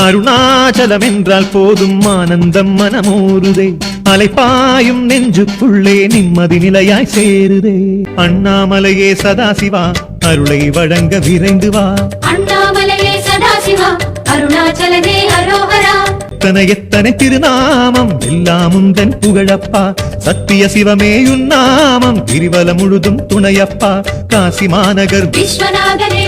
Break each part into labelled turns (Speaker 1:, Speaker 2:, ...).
Speaker 1: அருணாச்சலம் என்றால் போதும் ஆனந்தம் மனமோருதே. அலைப்பாயும் நெஞ்சுக்குள்ளே நிம்மதி நிலையாய் சேருதே. அண்ணாமலையே சதாசிவா அருளை வழங்க விரைந்து வா.
Speaker 2: அண்ணாமலையே சதாசிவா அருணாச்சலனே அரோகரா
Speaker 1: எத்தனை எத்தனை திருநாமம் எல்லாம் உந்தன் புகழப்பா. சத்திய சிவமே உன்னாமம் கிரிவலம் முழுதும் துணையப்பா. காசி மாநகர்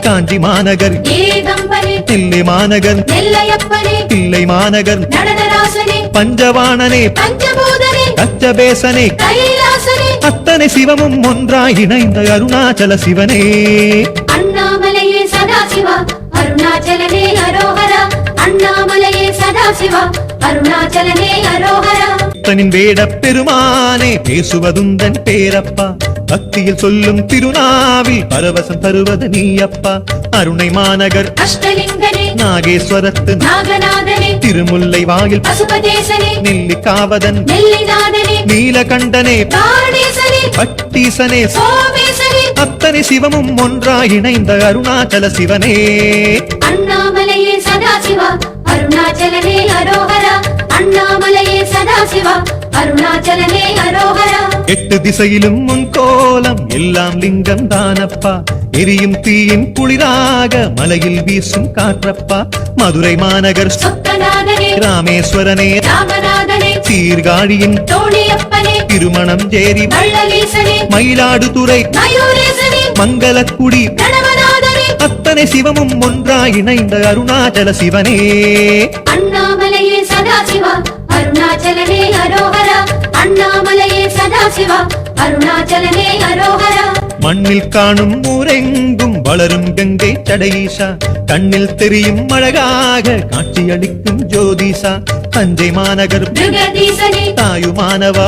Speaker 1: காஞ்சி மாநகர் நெல்லை மாநகர் தில்லை மாநகர் பஞ்சவாணனே கச்சபேசனே அத்தனை சிவமும் ஒன்றாய் இணைந்த அருணாச்சல சிவனே.
Speaker 2: அண்ணாமலையே சதாசிவா அருணாச்சலனே அரோகரா அண்ணாமலையே சதாசிவா அருணாச்சலனே அரோகரா.
Speaker 1: தனின் வேட பெருமானே பேசுவதுந்தன் பேரப்பா. பக்தியில் சொல்லும் திருநாவில் பரவசம் தருவது நீயப்பா. அருணை மாநகர்
Speaker 2: அஷ்டலிங்கனே
Speaker 1: நாகேஸ்வரத்து
Speaker 2: நாகநாதனே
Speaker 1: திருமுல்லை வாயில்
Speaker 2: பசுபதேசனே
Speaker 1: நெல்லிக்காவதன்
Speaker 2: நெல்லிநாதனே
Speaker 1: நீலகண்டனே பட்டீசனே
Speaker 2: சோமேசனே.
Speaker 1: அத்தனை சிவமும் ஒன்றாய் இணைந்த அருணாச்சல சிவனே.
Speaker 2: அண்ணாமலையே
Speaker 1: எட்டு திசையிலும் உன் கோலம் எல்லாம் லிங்கம் தானப்பா எரியும் தீயின் குளிராக மலையில் வீசும் காற்றப்பா. மதுரை மாநகர் ராமேஸ்வரனே. சீர்காழியின் திருமணம் ஜேரி. மயிலாடுதுறை. மங்களக்குடி. அத்தனை சிவமும் ஒன்றாய் இணைந்த அருணாச்சல சிவனே.
Speaker 2: அண்ணாமலையே சதாசிவா அருணாச்சலனே அரோகரா அண்ணாமலையே சதாசிவா. அருணாச்சலனே அரோகரா
Speaker 1: மண்ணில் காணும் ஊரெங்கும் வளரும் கங்கை சடையீசா கண்ணில் தெரியும் அழகாக காட்சியளிக்கும் ஜோதிசா தஞ்சை மாநகர் தாயுமானவா?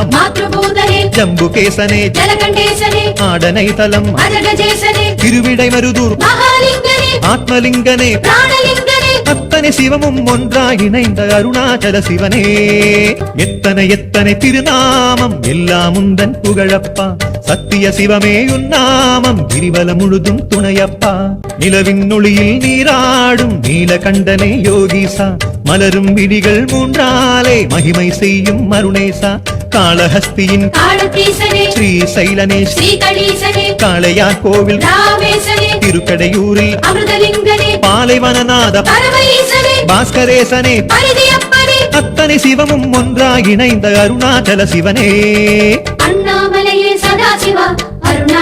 Speaker 1: ஜம்புகேசனே ஆடனை தலம் திருவிடை மருதூர் ஆத்மலிங்கனே. அத்தனை சிவமும் ஒன்றாய் இணைந்த அருணாச்சல சிவனே. எத்தனை எத்தனை திருநாமம் எல்லாம் உந்தன் புகழப்பா. சத்திய சிவமே உன்னாமம் கிரிவல முழுதும் துணையப்பா. நிலவின் ஒளியில் நீராடும் நீலகண்டனே யோகிசா. மலரும் விழிகள் மூன்றாலே மகிமை செய்யும் மருணேசா காளஹஸ்தியின் ஸ்ரீ
Speaker 2: ஸ்ரீகணீசனே
Speaker 1: காளையார் கோவில் திருக்கடையூரில் பாலைவனநாத பாஸ்கரேசனே அத்தனை சிவமும் ஒன்றாய் இணைந்த அருணாச்சல சிவனே.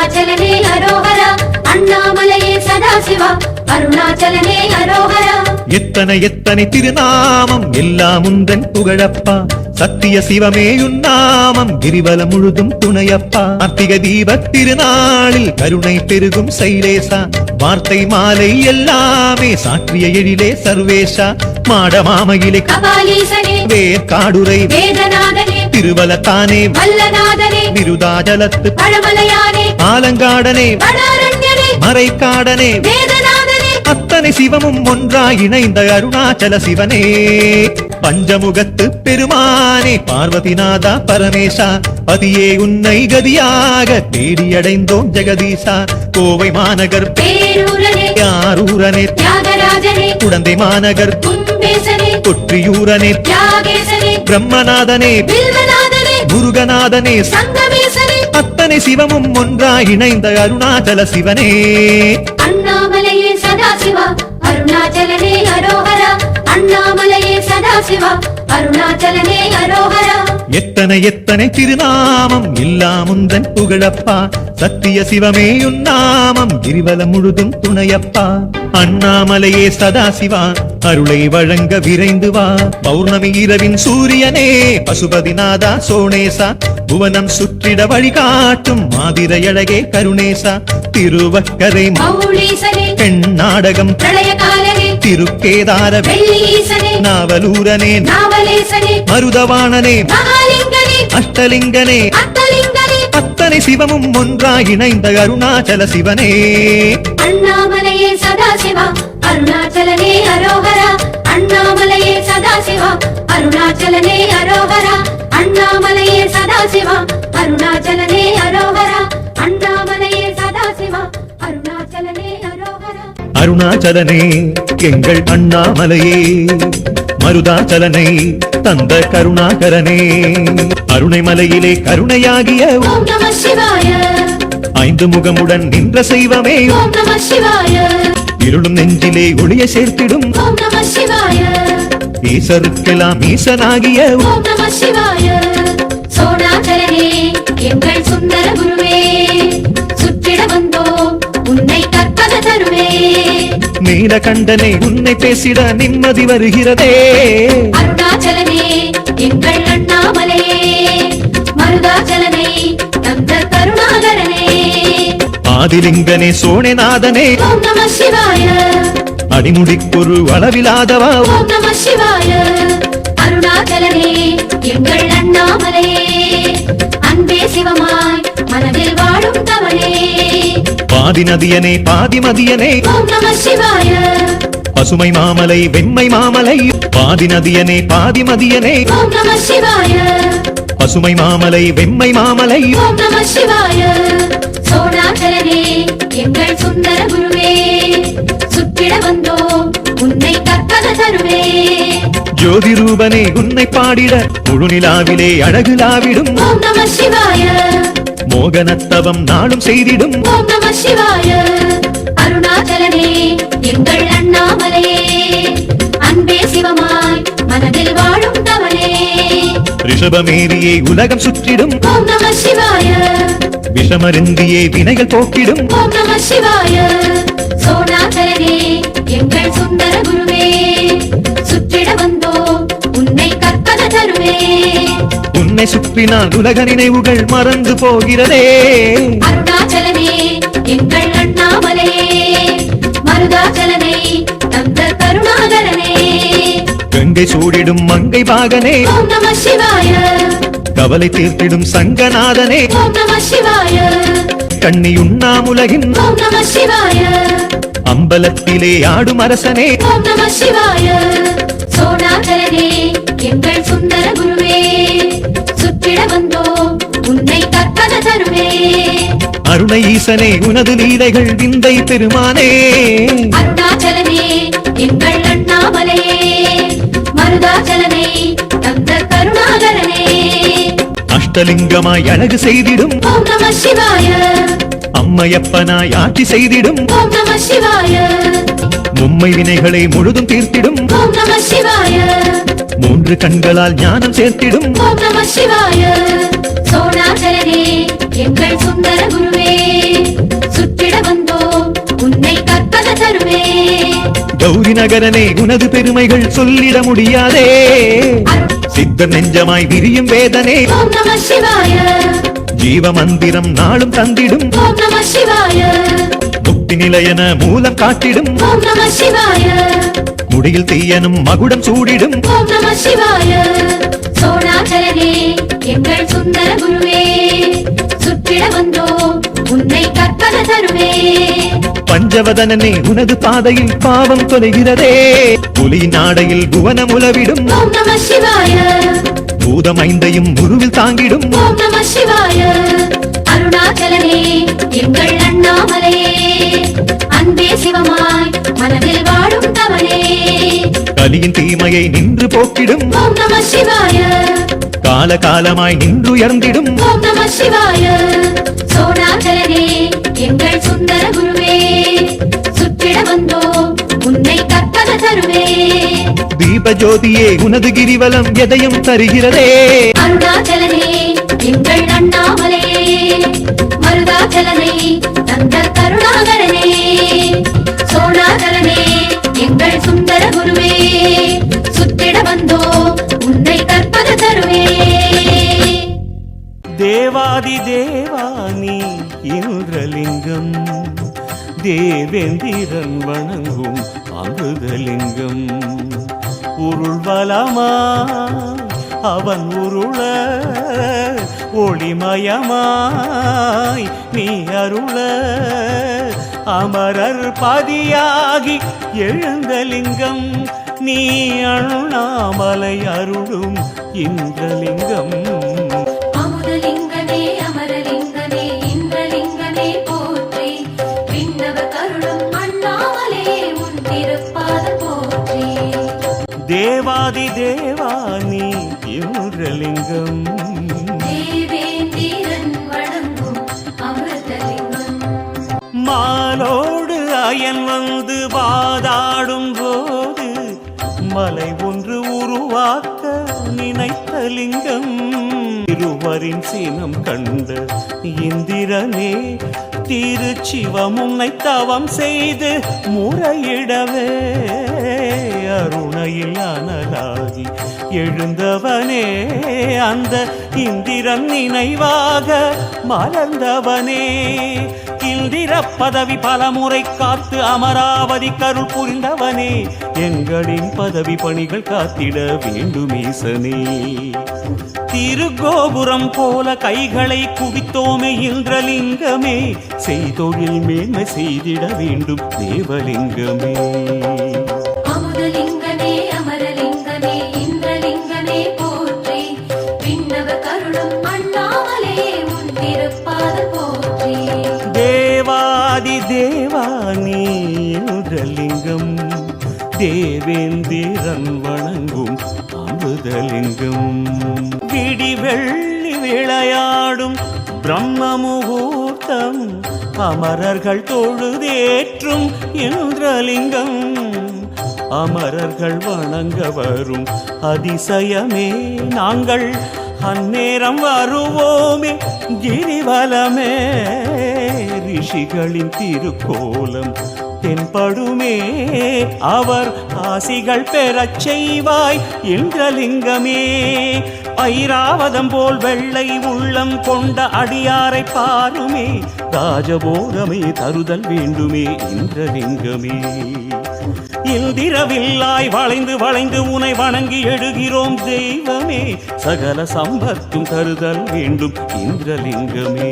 Speaker 2: அருணாச்சலனே அரோகரா அண்ணாமலையே சதாசிவா. அருணாச்சலனே அரோகரா
Speaker 1: எத்தனை எத்தனை திருநாமம் எல்லாம் உந்தன் புகழப்பா. சத்திய சிவமே உன்னாமம் கிரிவல முழுதும் துணையப்பா. அத்திக தீப திருநாளில் கருணை பெருகும் சைலேசா. வார்த்தை மாலை எல்லாமே சாற்றிய எழிலே சர்வேஷா. மாடமாமையிலே
Speaker 2: கபாலீசனே.
Speaker 1: வேர்காடுரை திருவலத்தானே.
Speaker 2: வல்லநாதனே.
Speaker 1: விருதாஜலத்து
Speaker 2: பழமலையானே
Speaker 1: ஆலங்காடனே மறைக்காடனே அத்தனை சிவமும் ஒன்றாய் இணைந்த அருணாச்சல சிவனே. பஞ்சமுகத்து பெருமானே பார்வதிநாதா பரமேசா பதியே உன்னை கதியாக தேடியடைந்தோம் ஜெகதீசா. கோவை மாநகர் யாரூரனே குடந்தை மாநகர் கொற்றியூரனே பிரம்மநாதனே முருகநாதனே. அத்தனை சிவமும் ஒன்றாய் இணைந்த அருணாச்சல சிவனே.
Speaker 2: அண்ணாமலையே சதாசிவா அருணாச்சலனே அரோகரா அண்ணாமலையே சதாசிவா அருணாச்சலனே அரோகரா
Speaker 1: எத்தனை எத்தனை திருநாமம் எல்லாம் உந்தன் புகழப்பா? சத்திய சிவமே உன்னாமம் கிரிவல முழுதும் துணையப்பா. அண்ணாமலையே சதாசிவா அருளை வழங்க விரைந்து வா. பௌர்ணமி இரவின் சூரியனே பசுபதிநாதா சோனேசா. புவனம் சுற்றிட வழிகாட்டும் மாதிர அழகே கருணேசா. திருவக்கரை பெண் நாடகம் திருக்கேதார நாவலூரனே. மருதவாணனே. அஷ்டலிங்கனே. அத்தனை சிவமும் ஒன்றாய் இணைந்த அருணாச்சல சிவனே.
Speaker 2: அண்ணாமலையே சதாசிவா அருணாச்சலனே அரோகரா. அண்ணாமலையே சதாசிவா அருணாச்சலனே அரோகரா. அண்ணாமலையே சதாசிவா அருணாச்சலனே அரோகரா. அருணாச்சலனே
Speaker 1: எங்கள் அண்ணாமலையே. மருதாச்சலனை தந்த கருணாகரனே. அருணை மலையிலே கருணையாகிய ஐந்து முகமுடன் நின்ற செய்வமே இருளும் நெஞ்சிலே ஒளிய சேர்த்திடும். ஈசருக்கெல்லாம் ஈசனாகிய
Speaker 2: எங்கள்
Speaker 1: நீலகண்டனே உன்னை பேசிட நிம்மதி வருகிறதே.
Speaker 2: அருணாச்சலனே எங்கள் அண்ணாமலையே. மருதாச்சலனை தந்த கருணாகரனே.
Speaker 1: ஆதிலிங்கனே சோழநாதனே.
Speaker 2: ஓம் நம சிவாய.
Speaker 1: அடிமுடிக்கொரு அளவிலாதவா
Speaker 2: ஓம் நம சிவாய. அருணாச்சலனே எங்கள் அண்ணாமலையே. அன்பே சிவமாய்
Speaker 1: பாதி நதியனே பாதி மதியனே. பசுமை மாமலை வெண்மை மாமலை. பாதி நதியனே பாதி மதியனே. பசுமை மாமலை வெண்மை மாமலை.
Speaker 2: சோனாச்சலனே எங்கள் சுந்தர குருவே. சுற்றிட வந்தோம் உன்னை கற்பக தருவே.
Speaker 1: ஜோதி ரூபனே உன்னை பாடிட முழுநிலாவிலே அழகுலாவிடும்
Speaker 2: நம சிவாய.
Speaker 1: மோகனத்தவம் நாளும் செய்திடும்.
Speaker 2: ஓம் நம சிவாய. அருணாச்சலனே எங்கள் அண்ணாமலையே அன்பே சிவமாய் மனதில் வாழும் தவளே.
Speaker 1: ரிஷபமேரியை உலகம் சுற்றிடும்.
Speaker 2: ஓம் நம சிவாய.
Speaker 1: விஷமருந்தியே வினைகள் போக்கிடும்.
Speaker 2: ஓம் நம சிவாய. சோனாச்சலனே எங்கள் சுந்தர குருவே. சுற்றிட வந்தோம் உன்னை கற்பக தருவே.
Speaker 1: உன்னை சுற்றினால் உலக நினைவுகள் மறந்து போகிறதே.
Speaker 2: அருணாச்சலனே எங்கள் அண்ணாமலையே மருதாச்சலனை தந்த கருணாகரனே.
Speaker 1: கங்கை சூடிடும் மங்கை பாகனே.
Speaker 2: ஓம் நம சிவாய.
Speaker 1: கவலை தீர்த்திடும் சங்கநாதனே.
Speaker 2: ஓம் நம சிவாய.
Speaker 1: கண்ணியுண்ணாமுலகின்
Speaker 2: ஓம் நம சிவாய.
Speaker 1: அம்பலத்திலே ஆடும் அரசனே.
Speaker 2: ஓம் நம சிவாய. சோனாச்சலனே எங்கள் சுந்தர
Speaker 1: அருணை ஈசனே உனது லீலைகள் விந்தை பெருமானே.
Speaker 2: அருணாச்சலனே எங்கள் அண்ணாமலையே. மருதாச்சலனை தந்த கருணாகரனே.
Speaker 1: அஷ்டலிங்கமாய் அழகு செய்திடும்.
Speaker 2: ஓம் நம சிவாய.
Speaker 1: அம்மையப்பனாய் ஆட்சி செய்திடும்.
Speaker 2: ஓம் நம சிவாய.
Speaker 1: மும்மை வினைகளை முழுதும் தீர்த்திடும்.
Speaker 2: ஓம் நம சிவாய.
Speaker 1: மூன்று கண்களால் ஞானம் சேர்த்திடும்.
Speaker 2: ஓம் நம சிவாய. சோனாச்சலனே எங்கள் சுந்தர குருவே. தருவே.
Speaker 1: கௌரி நகரனே உனது பெருமைகள் சொல்லிட முடியாதே. சித்தர் நெஞ்சமாய் விரியும் வேதனே. ஜீவ மந்திரம் நாளும் தந்திடும். முக்தி நிலையன மூலம் காட்டிடும். முடியில் தீயனும் மகுடம் சூடிடும்.
Speaker 2: ஓம் நம சிவாய. சோனாச்சலனே எங்கள் சுந்தர குருவே. சுற்றிட வந்தோம் உன்னை கற்பக தருவே.
Speaker 1: பஞ்சவதனனே உனது பாதையில் பாவம் தொலைகிறதே. புலி நாடையில் புவனம் உலவிடும்.
Speaker 2: சிவாய.
Speaker 1: பூதமைந்தையும் உருவில் தாங்கிடும்.
Speaker 2: அருணாச்சலனே எங்கள் அண்ணாமலையே அன்பே சிவமாய் மனதில்
Speaker 1: கலியின் தீமையை நின்று போக்கிடும். கால காலமாய் நின்றுயர்ந்திடும்.
Speaker 2: சிவாய. சோனாச்சலனே எங்கள் சுந்தர குருவே.
Speaker 1: தீப ஜோதியே உனது கிரிவலம் எதையும் தருகிறதே?
Speaker 2: அருணாச்சலனே எங்கள் அண்ணாமலையே மருதாச்சலனை தந்த கருணாகரனே. சோனாகரனே எங்கள் சுந்தர குருவே. சுத்திட வந்தோ உன்னை கற்பக தருவே.
Speaker 3: தேவாதி தேவானி இந்திரலிங்கம். தேவேந்திரன் வணங்கும் அமிர்தலிங்கம் உருள் உருள்வலமா அவன் உருள ஒளிமயமாய் நீ அருள. அமரர் பதியாகி எழுந்தலிங்கம் நீ அருணாமலை அருளும் இந்திரலிங்கம். இந்திரலிங்கம்
Speaker 2: தேவேந்திரன் வணங்கும் அமிர்தலிங்கம்.
Speaker 3: மாலோடு அயன் வந்து வாதாடும் போது மலை ஒன்று உருவாக்க நினைத்த லிங்கம். இருவரின் சினம் கண்ட இந்திரனே திருச்சிவம் உன்னை தவம் செய்து முறையிடவே. அருணையில் அனலாகி எழுந்தவனே அந்த இந்திரன் நினைவாக மலர்ந்தவனே. இந்திர பதவி பலமுறை காத்து அமராவதி கருள் புரிந்தவனே. எங்களின் பதவி பணிகள் காத்திட வேண்டும் ஈசனே. திருக்கோபுரம் போல கைகளை குவித்தோமே இந்திரலிங்கமே. செய்தொழில் மேன்மை செய்திட வேண்டும் தேவலிங்கமே. தேவாதி தேவானி இந்திரலிங்கம் தேவேந்திரன் வணங்கும் அமுதலிங்கம். விடிவெள்ளி விளையாடும் பிரம்ம முகூர்த்தம். அமரர்கள் தொழுதேற்றும் இந்திரலிங்கம். அமரர்கள் வணங்க வரும் அதிசயமே. நாங்கள் அந்நேரம் வருவோமே கிரிவலமே. ரிஷிகளின் திருக்கோலம் தென்படுமே. அவர் ஆசிகள் பெறச் செய்வாய் இந்திரலிங்கமே. ஐராவதம் போல் வெள்ளை உள்ளம் கொண்ட அடியாரை பாருமே. ராஜபோகமே தருதல் வேண்டுமே இந்திரலிங்கமே. இந்திரவில்லாய் வளைந்து வளைந்து உனை வணங்கி எழுகிறோம் தெய்வமே. சகல சம்பத்தும் தருதல் வேண்டும் இந்திரலிங்கமே.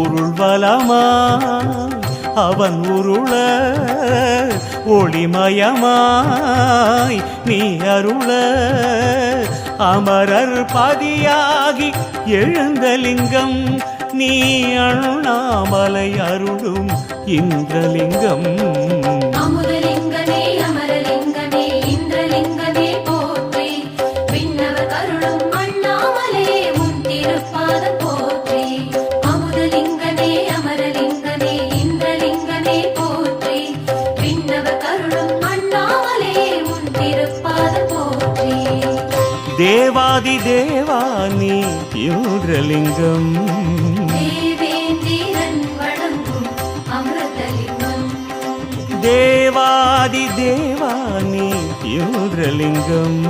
Speaker 3: உருள் வலமாய் அவன் உருள ஒளிமயமாய் நீ அருள அமரர் பதியாகி எழுந்த லிங்கம் நீ அருணாமலை அருளும் இந்திரலிங்கம். தேவாதி
Speaker 2: தேவேந்திரன் வணங்கும் அமிர்தலிங்கம்.
Speaker 3: தேவாதி தேவானி இந்திரலிங்கம்